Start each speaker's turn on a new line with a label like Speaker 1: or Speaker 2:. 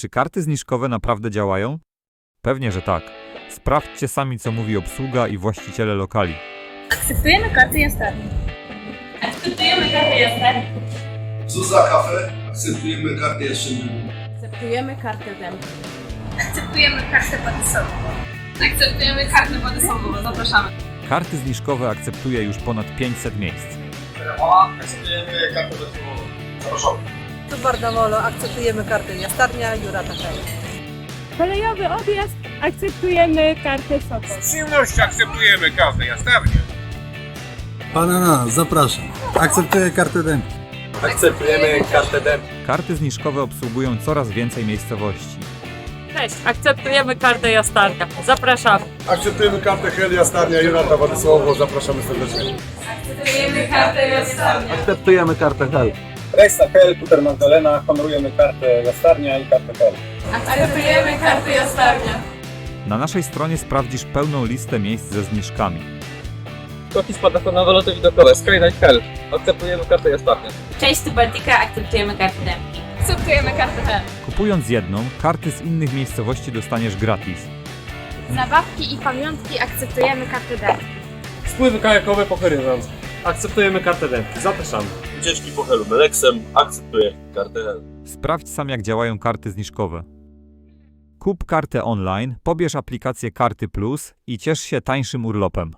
Speaker 1: Czy karty zniżkowe naprawdę działają? Pewnie, że tak. Sprawdźcie sami, co mówi obsługa i właściciele lokali.
Speaker 2: Akceptujemy karty jastarni.
Speaker 3: Akceptujemy kartę jasne.
Speaker 4: Zuza Kafe, akceptujemy kartę jaszczurową.
Speaker 2: Akceptujemy kartę DEM.
Speaker 3: Akceptujemy kartę badysową. Akceptujemy kartę badysową. Zapraszamy.
Speaker 1: Karty zniżkowe akceptuje już ponad 500 miejsc.
Speaker 4: akceptujemy kartę wędrową. Zapraszamy.
Speaker 5: Tu Bardamolo, akceptujemy kartę Jastarnia, Jurata Hej.
Speaker 6: Kolejowy objazd akceptujemy kartę Sokol.
Speaker 7: Z przyjemnością akceptujemy kartę jastarnię.
Speaker 8: Banana, zapraszam. Akceptuję kartę DEM.
Speaker 9: Akceptujemy kartę DEM.
Speaker 1: Karty zniżkowe obsługują coraz więcej miejscowości.
Speaker 6: Cześć, akceptujemy kartę Jastarka. Zapraszamy.
Speaker 4: Akceptujemy kartę Hel Jastarnia, Jurata Władysławowo. Zapraszamy serdecznie.
Speaker 3: Akceptujemy kartę jastarnia.
Speaker 9: Akceptujemy kartę HEL.
Speaker 10: Rejsa Hel, Puter Magdalena, honorujemy kartę Jastarnia i kartę Hel.
Speaker 3: Akceptujemy kartę jastarnia.
Speaker 1: Na naszej stronie sprawdzisz pełną listę miejsc ze zniżkami.
Speaker 9: Kroki spadochronowe, widokowe, Skyline Hell. Akceptujemy kartę jastarnię.
Speaker 3: Cześć, tu Baltika. Akceptujemy kartę demki. Akceptujemy kartę HEL.
Speaker 1: Kupując jedną, karty z innych miejscowości dostaniesz gratis.
Speaker 2: Zabawki i pamiątki akceptujemy kartę DEM.
Speaker 9: Spływy kajakowe po horyzont. Akceptujemy kartę DEM. Zapraszamy. Ucieczki po Helu Meleksem. Akceptuję kartę Hel.
Speaker 1: Sprawdź sam, jak działają karty zniżkowe. Kup kartę online, pobierz aplikację Karty Plus i ciesz się tańszym urlopem.